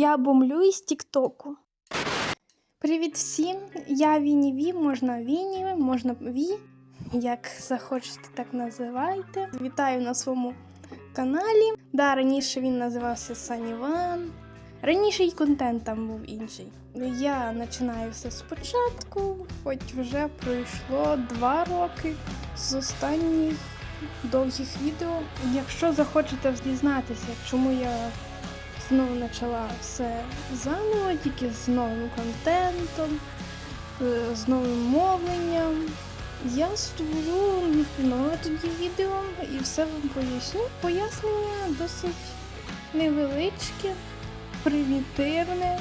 Я бомлю із Тіктоку. Привіт всім! Я Віні Ві, можна Віні, можна Ві, як захочете, так називайте. Вітаю на своєму каналі. Да, раніше він називався Саніван. Раніше і контент там був інший. Я починаю все спочатку, хоч вже пройшло два роки з останніх довгих відео. Якщо захочете дізнатися, чому я знову почала все заново, тільки з новим контентом, е, з новим мовленням. Я створю нове тоді відео і все вам поясню. Пояснення досить невеличке, примітивне.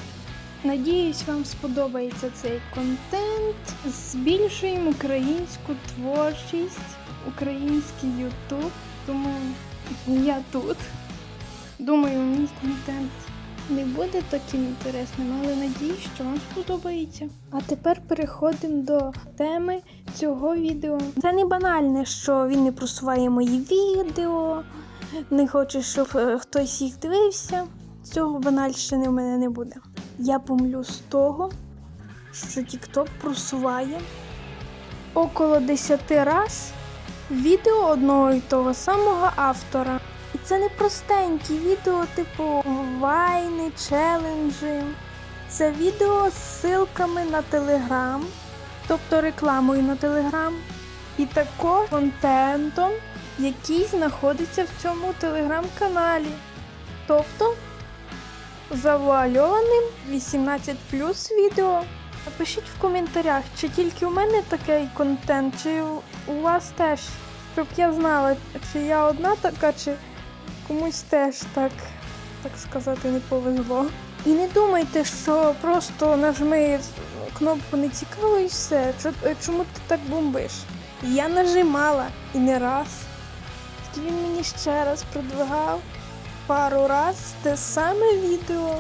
Надіюсь, вам сподобається цей контент. Збільшуємо українську творчість, український Ютуб. Тому я тут. Думаю, мій контент не буде таким інтересним, але надіюсь, що вам сподобається. А тепер переходимо до теми цього відео. Це не банальне, що він не просуває мої відео, не хоче, щоб е, хтось їх дивився. Цього банальщини в мене не буде. Я помлю з того, що TikTok просуває около 10 раз відео одного і того самого автора. Це не простенькі відео, типу вайни, челенджі. Це відео з ссылками на Телеграм, тобто рекламою на Телеграм, і також контентом, який знаходиться в цьому телеграм-каналі. Тобто завуальованим 18 відео. Напишіть в коментарях, чи тільки у мене такий контент, чи у вас теж, щоб я знала, чи я одна така, чи комусь теж так, так сказати, не повезло. І не думайте, що просто нажми кнопку не цікаво і все. Чому ти так бомбиш? Я нажимала і не раз. Тільки він мені ще раз продвигав пару раз те саме відео.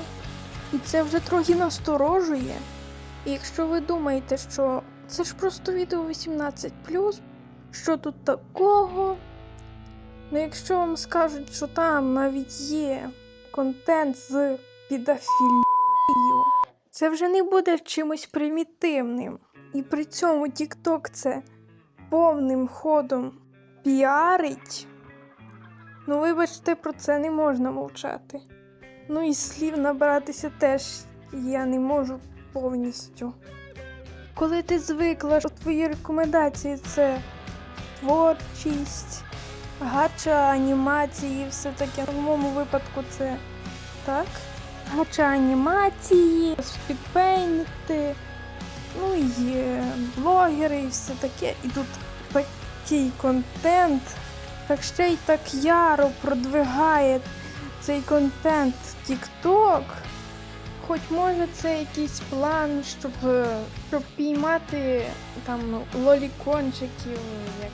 І це вже трохи насторожує. І якщо ви думаєте, що це ж просто відео 18, що тут такого? Ну, якщо вам скажуть, що там навіть є контент з підофілією, це вже не буде чимось примітивним. І при цьому TikTok це повним ходом піарить. Ну, вибачте, про це не можна мовчати. Ну і слів набратися теж я не можу повністю. Коли ти звикла, що твої рекомендації це творчість, гача, анімації, все таке. В моєму випадку це так. Гача анімації, спідпейнти, ну і блогери, і все таке. І тут такий контент, так ще й так яро продвигає цей контент TikTok. Хоч може це якийсь план, щоб, е, щоб піймати там лолікончиків, як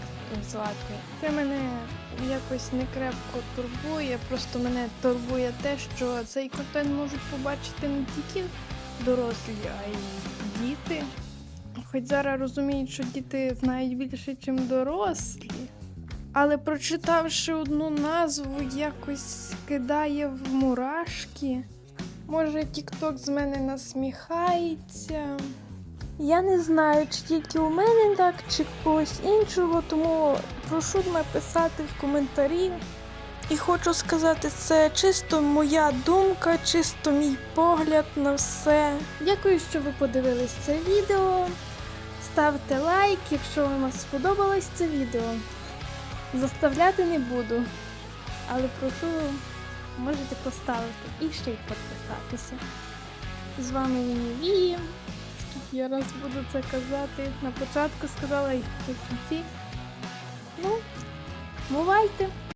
звати. Це мене якось не крепко турбує. Просто мене турбує те, що цей контент можуть побачити не тільки дорослі, а й діти. Хоч зараз розуміють, що діти знають більше, ніж дорослі. Але прочитавши одну назву, якось кидає в мурашки. Може, TikTok з мене насміхається. Я не знаю, чи тільки у мене так, чи когось іншого, тому прошу написати в коментарі. І хочу сказати, це чисто моя думка, чисто мій погляд на все. Дякую, що ви подивились це відео. Ставте лайк, якщо вам сподобалось це відео. Заставляти не буду, але прошу, можете поставити і ще й підписатися. З вами Вініві. Скільки я раз буду це казати. На початку сказала і в кінці. Ну, бувайте!